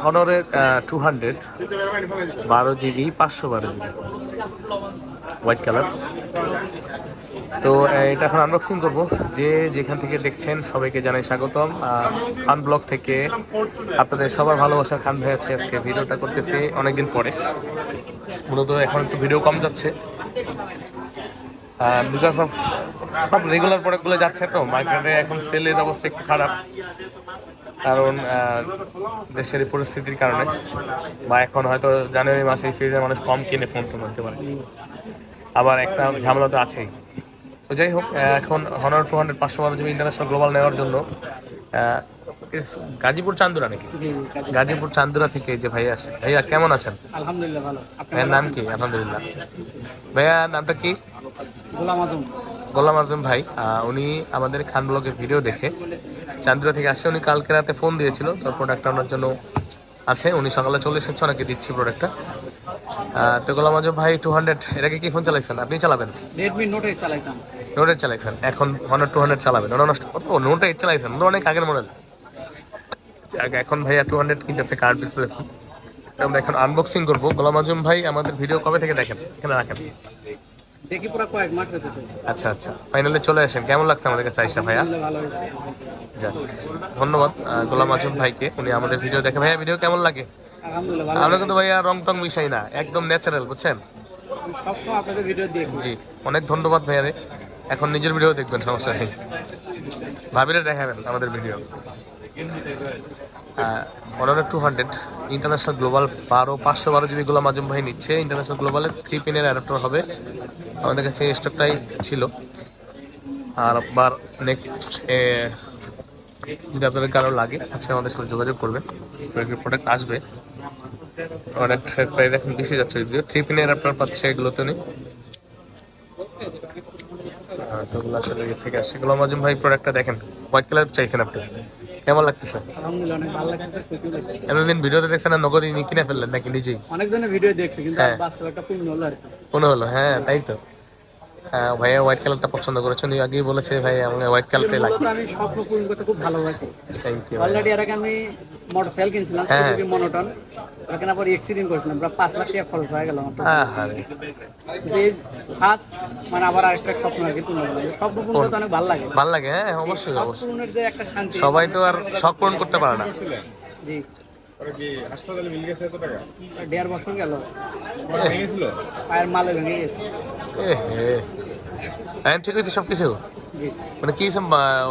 হনরের two hundred বারো GB পাঁচশো বারো জিবি হোয়াইট কালার তো এটা এখন আনবক্সিং করব। যে যেখান থেকে দেখছেন, সবাইকে জানাই স্বাগতম। খান ব্লগ থেকে আপনাদের সবার ভালোবাসার খান ভাই আছে। আজকে ভিডিওটা করতেছি অনেকদিন পরে। মূলত এখন একটু ভিডিও কম যাচ্ছে। বিকজ অফ সব রেগুলার প্রোডাক্টগুলো যাচ্ছে তো। মার্কেটে এখন সেলের অবস্থা একটু খারাপ। কারণ দেশের পরিস্থিতির কারণে বা এখন হয়তো জানুয়ারি মাসে এই মানুষ কম কিনে ফোন টোন হতে পারে। আবার একটা ঝামেলা তো আছেই। তো যাই হোক এখন হনার টু হান্ড্রেড পাঁচশো বারো জিবি ইন্টারন্যাশনাল গ্লোবাল নেওয়ার জন্য গাজীপুর চান্দুরা নাকি? গাজীপুর। চান্দুরা থেকে যে ভাইয়া আছে ভাইয়া কেমন আছেন? আলহামদুলিল্লাহ ভালো। ভাইয়ার নাম কি? আলহামদুলিল্লাহ। ভাইয়া নামটা কি? গোলাম আজম। গোলাম আজম ভাই উনি আমাদের খান ব্লগের ভিডিও দেখে চান্দুরা থেকে আসে। উনি কালকে রাতে ফোন দিয়েছিল তোর প্রোডাক্টটা ওনার জন্য আছে। উনি সকালে চলে এসেছে ওনাকে দিচ্ছি প্রোডাক্টটা তো গোলাম আজম ভাই টু হান্ড্রেড এটাকে কি ফোন চালাইছেন? আপনি চালাবেন? রেডমি নোট এইট চালাইতাম। নোট এইট চালাইছেন। এখন হনার টু হান্ড্রেড চালাবেন। ওনা নষ্ট ও নোট এইট চালাইছেন। ওটা অনেক আগের মডেল এখন ভাইয়া টু হান্ড্রেড কিনতেছে কার্ড ডিসপ্লে আমরা এখন আনবক্সিং করব। গোলাম আজম ভাই আমাদের ভিডিও কবে থেকে দেখেন? এখানে রাখেন। দেখি পুরো কয়েক মাস হতেছে আচ্ছা আচ্ছা। ফাইনালে চলে আসেন। কেমন লাগছে আমাদের কাছে আইসা ভাইয়া? ভালো হয়েছে যাক ধন্যবাদ গোলাম আজম ভাইকে। উনি আমাদের ভিডিও দেখে। ভাইয়া ভিডিও কেমন লাগে? আলহামদুলিল্লাহ আমরা কিন্তু ভাইয়া রং টং মিশাই না একদম ন্যাচারাল বুঝছেন? সবসময় আপনাদের ভিডিও দেখি। জি অনেক ধন্যবাদ ভাইয়া রে এখন নিজের ভিডিও দেখবেন সমস্যা নেই। ভাবিরে দেখাবেন আমাদের video Honor two hundred international global বারো পাঁচশো বারো জিবি গোলাম আজম ভাই নিচ্ছে। ইন্টারন্যাশনাল গ্লোবালের থ্রি পিনের অ্যাডাপ্টার হবে। আমাদের কাছে স্টকটাই ছিল। আর আবার নেক্সট যদি আপনাদের কারও লাগে আচ্ছা আমাদের সাথে যোগাযোগ করবেন। প্রোডাক্ট আসবে। প্রোডাক্ট প্রায় এখন বেশি যাচ্ছে যদিও। থ্রি পিনের আপনার পাচ্ছে এগুলোতে নেই। ওগুলো আসলে থেকে আসছে। গোলাম আজম ভাই প্রোডাক্টটা দেখেন। হোয়াইট কালার চাইছেন আপনি। কেমন লাগতেছে? এতদিন ভিডিওতে দেখছেন না নগদ কিনে ফেললেন নাকি নিজেই? অনেকজনের ভিডিও দেখছি কিন্তু হ্যাঁ। বাস্তব একটা পূর্ণ হলো হ্যাঁ তাই তো। ভাইয়া হোয়াইট কালারটা পছন্দ করেছেন। আগেই বলেছে ভাই আমাকে হোয়াইট কালারটাই লাগে মূলত আমি স্বপ্ন পূরণ করতে খুব ভালোবাসি। থ্যাংক ইউ অলরেডি এর আগে আমি মোটরসাইকেল কিনছিলাম হ্যাঁ। সুজুকি মনোটন ওখানে পর এক্সিডেন্ট করেছিলাম প্রায় পাঁচ লাখ টাকা খরচ হয়ে গেল আমার হ্যাঁ হ্যাঁ ফার্স্ট মানে আবার আরেকটা স্বপ্ন আর কি স্বপ্ন পূরণ করতে অনেক ভালো লাগে। ভালো লাগে হ্যাঁ অবশ্যই অবশ্যই। যে একটা শান্তি সবাই তো আর শখ পূরণ করতে পারে না। জি। কি হাসপাতালে মিল গেছে এত টাকা? দেড় বছর গেল। ভেঙেছিল? পায়ের মালে ভেঙে গেছে। এ। হে হ্যাঁ ঠিক আছে সব কিছু মানে কি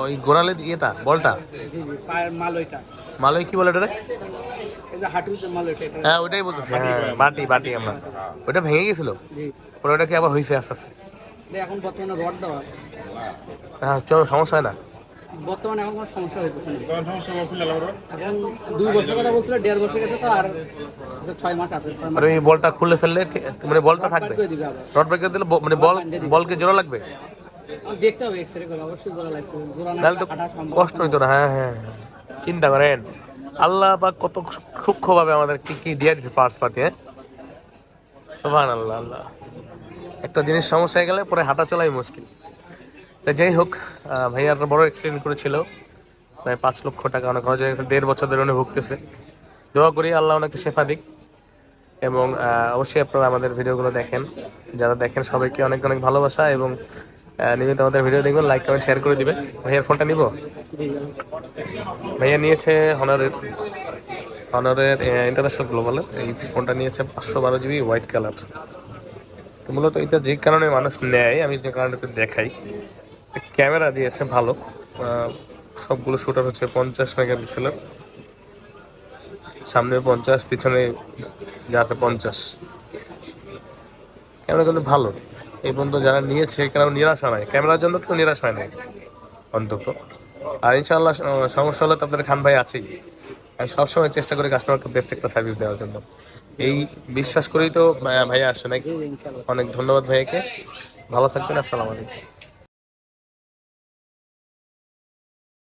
ওই গোড়ালের ইয়েটা বলটা? জি জি পায়ের মাল ওইটা। মালয় কি বলে এটা হ্যাঁ ওইটাই বলতেছি। হ্যাঁ বাটি বাটি আমরা। ওইটা ভেঙে গেছিল? জি। ওটা কি আবার হয়েছে আস্তে আস্তে? এখন বর্তমানে রড দেওয়া হ্যাঁ চলো সমস্যা হয় না। বর্তমানে এখন কোনো সমস্যা হইতেছে না। এখন দুই বছর কথা বলছিল দেড় বছর গেছে তো আর ছয় মাস আছে আর ওই বলটা খুলে ফেললে ঠিক- মানে বলটা থাকবে? রড ব্রেকার দিলে মানে বল বলকে জোড়া লাগবে? দেখতে হবে এক্সরে করে অবশ্যই জোড়া লাগছে। জোড়া না তাহলে তো কষ্ট হইতো না। হ্যাঁ হ্যাঁ। চিন্তা করেন। আল্লাহ বা কত সূক্ষ্মভাবে আমাদের কি কি দিয়ে দিচ্ছে পার্টস পাতি হ্যাঁ? আল্লাহ আল্লাহ। একটা জিনিস সমস্যা হয়ে গেলে পরে হাঁটা চলাই মুশকিল। তা যাই হোক আহ, ভাইয়া একটা বড় অ্যাক্সিডেন্ট করেছিল। প্রায় পাঁচ লক্ষ টাকা অনেক খরচ হয়ে গেছে দেড় বছর ধরে উনি ভুগতেছে। দোয়া করি আল্লাহ ওনাকে শেফা দিক এবং অবশ্যই আপনারা আমাদের ভিডিওগুলো দেখেন। যারা দেখেন সবাইকে অনেক অনেক ভালোবাসা এবং নিয়মিত আমাদের ভিডিও দেখবেন লাইক কমেন্ট শেয়ার করে দিবেন। ভাইয়ার ফোনটা নিব? ভাইয়া নিয়েছে হনারের হনারের ইন্টারন্যাশনাল গ্লোবালের এই ফোনটা নিয়েছে পাঁচশো বারো জিবি হোয়াইট কালার তো মূলত এটা যে কারণে মানুষ নেয় আমি যে কারণে দেখাই। ক্যামেরা দিয়েছে, ভালো। সবগুলো শুটার হচ্ছে পঞ্চাশ মেগাপিক্সেলের। সামনে পঞ্চাশ, পিছনে যা আছে পঞ্চাশ। ক্যামেরা কিন্তু ভালো। এই পর্যন্ত যারা নিয়েছে কেন নিরাশ হয় নাই। ক্যামেরার জন্য কেউ নিরাশ হয় নাই, অন্তত। আর ইনশাল্লাহ সমস্যা হলে তাদের খান ভাই আছেই। আমি সবসময় চেষ্টা করি কাস্টমারকে বেস্ট একটা সার্ভিস দেওয়ার জন্য। এই বিশ্বাস করেই তো, ভাইয়া আসে নাকি? অনেক ধন্যবাদ ভাইয়াকে। ভালো থাকবেন, আসসালামু আলাইকুম।